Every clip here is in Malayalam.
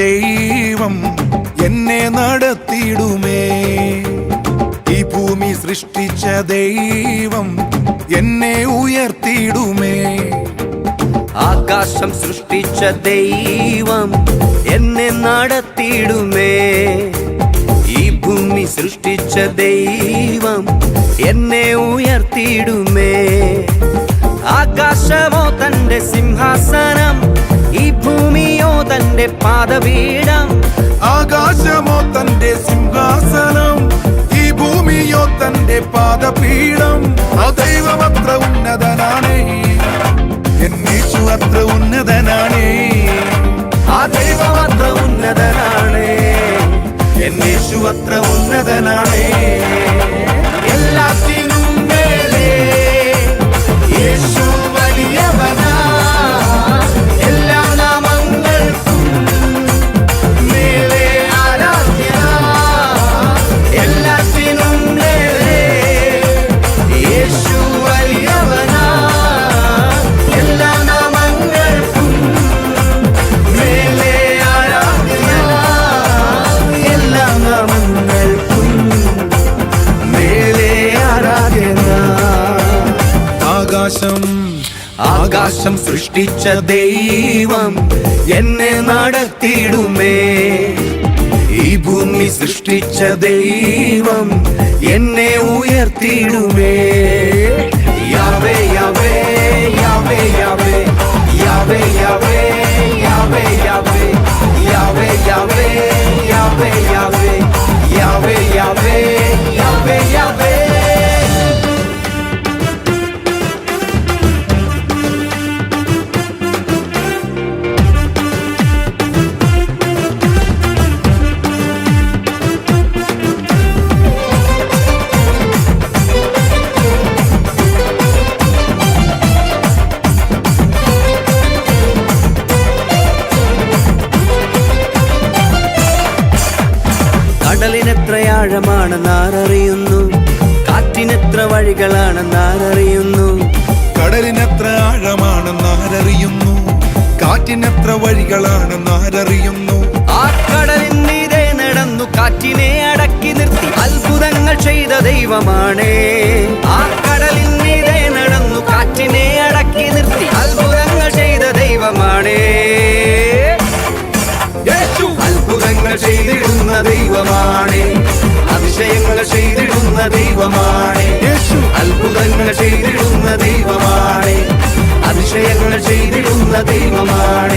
ദൈവം എന്നെ നടത്തിയിടുമേ. ഈ ഭൂമി സൃഷ്ടിച്ച ദൈവം എന്നെ ഉയർത്തിയിടുമേ. ആകാശം സൃഷ്ടിച്ച ദൈവം എന്നെ നടത്തിയിടുമേ. ഈ ഭൂമി സൃഷ്ടിച്ച ദൈവം എന്നെ ഉയർത്തിയിടുമേ. ആകാശമോ തന്റെ സിംഹാസനം ഭൂമിയോ തന്റെ പാദപീഠം? ആകാശമോ തന്റെ സിംഹാസനം? ഈ ഭൂമിയോ തന്റെ പാദപീഠം? ആ ദൈവം അത്ര ഉന്നതനാണേ. എന്നേശു അത്ര ഉന്നതനാണേ. ആ ദൈവം അത്ര ഉന്നതനാണേ. എന്നേശു അത്ര ഉന്നതനാണ്. ആകാശം. ആകാശം സൃഷ്ടിച്ച ദൈവം എന്നെ നടത്തിയിടുമേ. ഈ ഭൂമി സൃഷ്ടിച്ച ദൈവം എന്നെ ഉയർത്തിയിടുമേ. ആഴമാണെന്ന് ആരറിയുന്നു കാറ്റിനെത്ര വഴികളാണെന്ന് ആരറിയുന്നു കടലിനെത്ര ആഴമാണെന്ന് ആരറിയുന്നു കാറ്റിനെത്ര വഴികളാണെന്ന് ആരറിയുന്നു ആ കടലിനീരെ നടന്നു കാറ്റിനെ അടക്കി നിർത്തി. അത്ഭുതങ്ങൾ ചെയ്ത ദൈവമാണേ. ചെയ്തിടുന്ന ദൈവമാണ്. അത്ഭുതങ്ങൾ ചെയ്തിടുന്ന ദൈവമാണ്. അതിശയങ്ങൾ ചെയ്തിടുന്ന ദൈവമാണ്.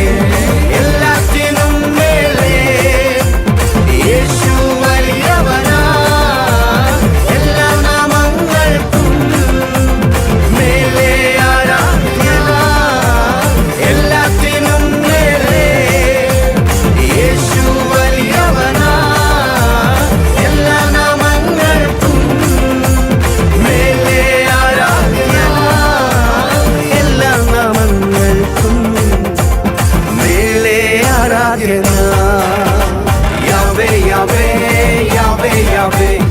Adena Yahweh, Yahweh, Yahweh, Yahweh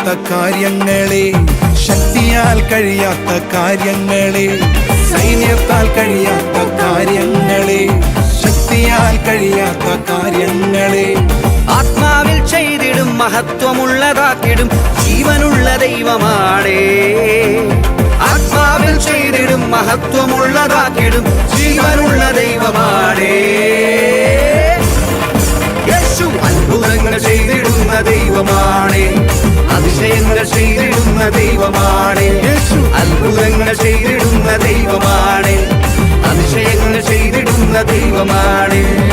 കഴിയാത്ത കാര്യങ്ങളെ ശക്തിയാൽ കഴിയാത്ത കാര്യങ്ങളെ സൈന്യത്താൽ കഴിയാത്ത കാര്യങ്ങളെ ശക്തിയാൽ കഴിയാത്ത കാര്യങ്ങളെ. ആത്മാവിൽ ചെയ്തിടും മഹത്വമുള്ളതാക്കിടും ജീവനുള്ള ദൈവമാണേ. ആത്മാവിൽ ചെയ്തിടും മഹത്വമുള്ളതാക്കിടും ജീവനുള്ള ദൈവമാണേ. യേശു അത്ഭുതങ്ങൾ ചെയ്തിടുന്ന ദൈവമാണ്. അതിശയങ്ങൾ ചെയ്തിടുന്ന ദൈവമാണ്. അത്ഭുതങ്ങൾ ചെയ്തിടുന്ന ദൈവമാണ്. അതിശയങ്ങൾ ചെയ്തിടുന്ന ദൈവമാണ്.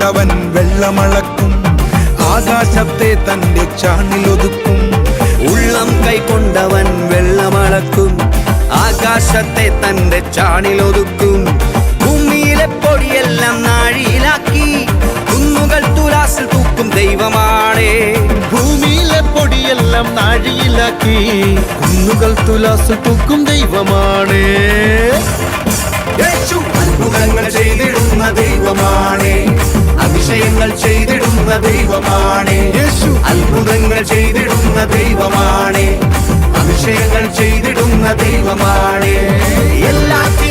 കൈകൊണ്ടവൻ വെള്ളമളക്കും. ആകാശത്തെ തന്റെ ചാണിലൊതുക്കും. ഉള്ളം കൈക്കൊണ്ടവൻ വെള്ളമളക്കും. ആകാശത്തെ തന്റെ ചാണിലൊതുക്കും. ഭൂമിയിലെ പൊടിയെല്ലാം നാഴിയിലാക്കി. കുന്നുകൾ തുലാസിൽ തൂക്കും ദൈവമാണേ. ഭൂമിയിലെ പൊടിയെല്ലാം നാഴിയിലാക്കി. കുന്നുകൾ തുലാസിൽ തൂക്കും ദൈവമാണ്. യേശു അത്ഭുതങ്ങൾ ചെയ്തിടുന്ന ദൈവമാണേ അതിശയങ്ങൾ ചെയ്തിടുന്ന ദൈവമാണ്. യേശു. അത്ഭുതങ്ങൾ ചെയ്തിടുന്ന ദൈവമാണ്. അതിശയങ്ങൾ ചെയ്തിടുന്ന ദൈവമാണ്. എല്ലാത്തിനും